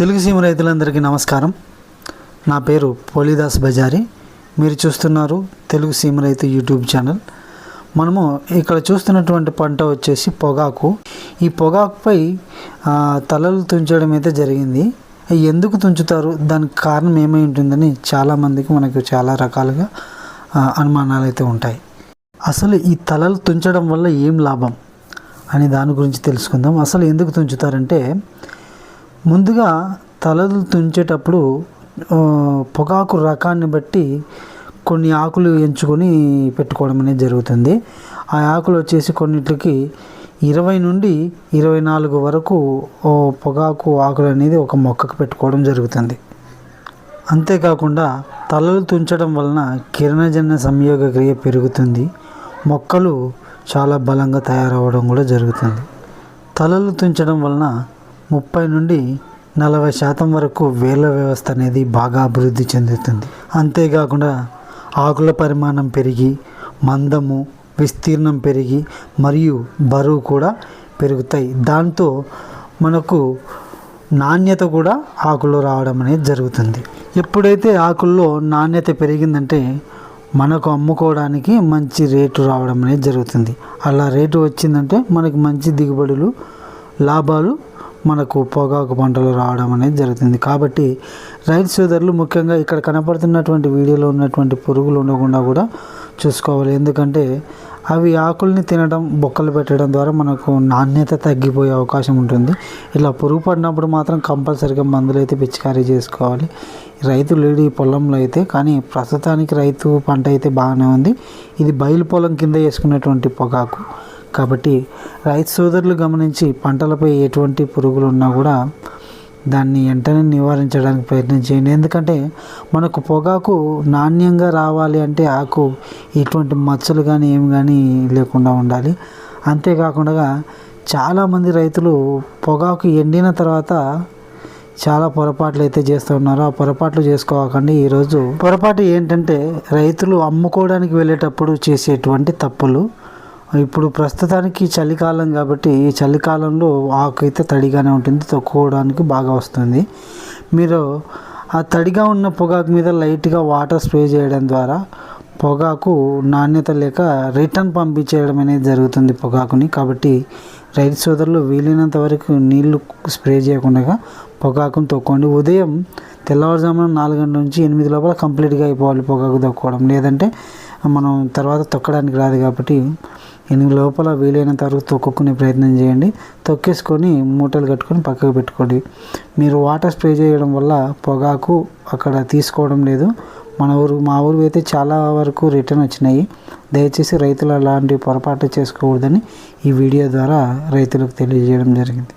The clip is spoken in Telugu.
తెలుగు సీమ రైతులందరికీ నమస్కారం. నా పేరు పోలీదాస్ బజారి. మీరు చూస్తున్నారు తెలుగు సీమ రైతు యూట్యూబ్ ఛానల్. మనము ఇక్కడ చూస్తున్నటువంటి పంట వచ్చేసి పొగాకు. ఈ పొగాకుపై తలలు తుంచడం అయితే జరిగింది. ఎందుకు తుంచుతారు? దానికి కారణం ఏమై ఉంటుందని చాలామందికి మనకు చాలా రకాలుగా అనుమానాలు అయితే ఉంటాయి. అసలు ఈ తలలు తుంచడం వల్ల ఏం లాభం? అని దాని గురించి తెలుసుకుందాం. అసలు ఎందుకు తుంచుతారంటే ముందుగా తలలు తుంచేటప్పుడు పొగాకు రకాన్ని బట్టి కొన్ని ఆకులు ఎంచుకొని పెట్టుకోవడం అనేది జరుగుతుంది. ఆ ఆకులు వచ్చేసి కొన్నిటికి ఇరవై నుండి ఇరవై నాలుగు వరకు పొగాకు ఆకులు అనేది ఒక మొక్కకు పెట్టుకోవడం జరుగుతుంది. అంతేకాకుండా తలలు తుంచడం వలన కిరణజన్య సంయోగ క్రియ పెరుగుతుంది. మొక్కలు చాలా బలంగా తయారవడం కూడా జరుగుతుంది. తలలు తుంచడం వలన ముప్పై నుండి నలభై శాతం వరకు వేల వ్యవస్థ అనేది బాగా అభివృద్ధి చెందుతుంది. అంతేకాకుండా ఆకుల పరిమాణం పెరిగి మందము విస్తీర్ణం పెరిగి మరియు బరువు కూడా పెరుగుతాయి. దాంతో మనకు నాణ్యత కూడా ఆకుల్లో రావడం అనేది జరుగుతుంది. ఎప్పుడైతే ఆకుల్లో నాణ్యత పెరిగిందంటే మనకు అమ్ముకోవడానికి మంచి రేటు రావడం అనేది జరుగుతుంది. అలా రేటు వచ్చిందంటే మనకి మంచి దిగుబడులు లాభాలు మనకు పొగాకు పంటలు రావడం అనేది జరుగుతుంది. కాబట్టి రైతు సోదరులు ముఖ్యంగా ఇక్కడ కనపడుతున్నటువంటి వీడియోలో ఉన్నటువంటి పురుగులు ఉండకుండా కూడా చూసుకోవాలి. ఎందుకంటే అవి ఆకుల్ని తినడం బొక్కలు పెట్టడం ద్వారా మనకు నాణ్యత తగ్గిపోయే అవకాశం ఉంటుంది. ఇలా పురుగు పడినప్పుడు మాత్రం కంపల్సరిగా మందులు అయితే పిచికారీ చేసుకోవాలి. రైతు లేడు ఈ పొలంలో అయితే కానీ ప్రస్తుతానికి రైతు పంట అయితే బాగానే ఉంది. ఇది బయలు పొలం కింద వేసుకున్నటువంటి పొగాకు. కాబట్టి రైతు సోదరులు గమనించి పంటలపై ఎటువంటి పురుగులు ఉన్నా కూడా దాన్ని వెంటనే నివారించడానికి ప్రయత్నం చేయండి. ఎందుకంటే మనకు పొగాకు నాణ్యంగా రావాలి అంటే ఆకు ఎటువంటి మచ్చలు కానీ ఏమి కానీ లేకుండా ఉండాలి. అంతేకాకుండా చాలామంది రైతులు పొగాకు ఎండిన తర్వాత చాలా పొరపాట్లు అయితే చేస్తూ ఉన్నారు. ఆ పొరపాట్లు చేసుకోకండి. ఈరోజు పొరపాటు ఏంటంటే రైతులు అమ్ముకోవడానికి వెళ్ళేటప్పుడు చేసేటువంటి తప్పులు ఇప్పుడు ప్రస్తుతానికి చలికాలం కాబట్టి ఈ చలికాలంలో ఆకు అయితే తడిగానే ఉంటుంది తొక్కుకోవడానికి బాగా వస్తుంది. మీరు ఆ తడిగా ఉన్న పొగాకు మీద లైట్గా వాటర్ స్ప్రే చేయడం ద్వారా పొగాకు నాణ్యత లేక రిటర్న్ పంపించేయడం అనేది జరుగుతుంది పొగాకుని. కాబట్టి రైతు సోదరులు వీలైనంత వరకు నీళ్ళు స్ప్రే చేయకుండా పొగాకుని తొక్కండి. ఉదయం తెల్లవారుజామున నాలుగు గంటల నుంచి ఎనిమిది లోపల కంప్లీట్గా అయిపోవాలి పొగాకు తొక్కోవడం లేదంటే మనం తర్వాత తొక్కడానికి రాదు కాబట్టి ఎనిమిది లోపల వీలైనంత వరకు తొక్కుకునే ప్రయత్నం చేయండి. తొక్కేసుకొని మూటలు కట్టుకొని పక్కకు పెట్టుకోండి. మీరు వాటర్ స్ప్రే చేయడం వల్ల పొగాకు అక్కడ తీసుకోవడం లేదు. మన ఊరు మా ఊరు అయితే చాలా వరకు రిటర్న్ వచ్చినాయి. దయచేసి రైతులు అలాంటి పొరపాటు చేసుకోకూడదని ఈ వీడియో ద్వారా రైతులకు తెలియజేయడం జరిగింది.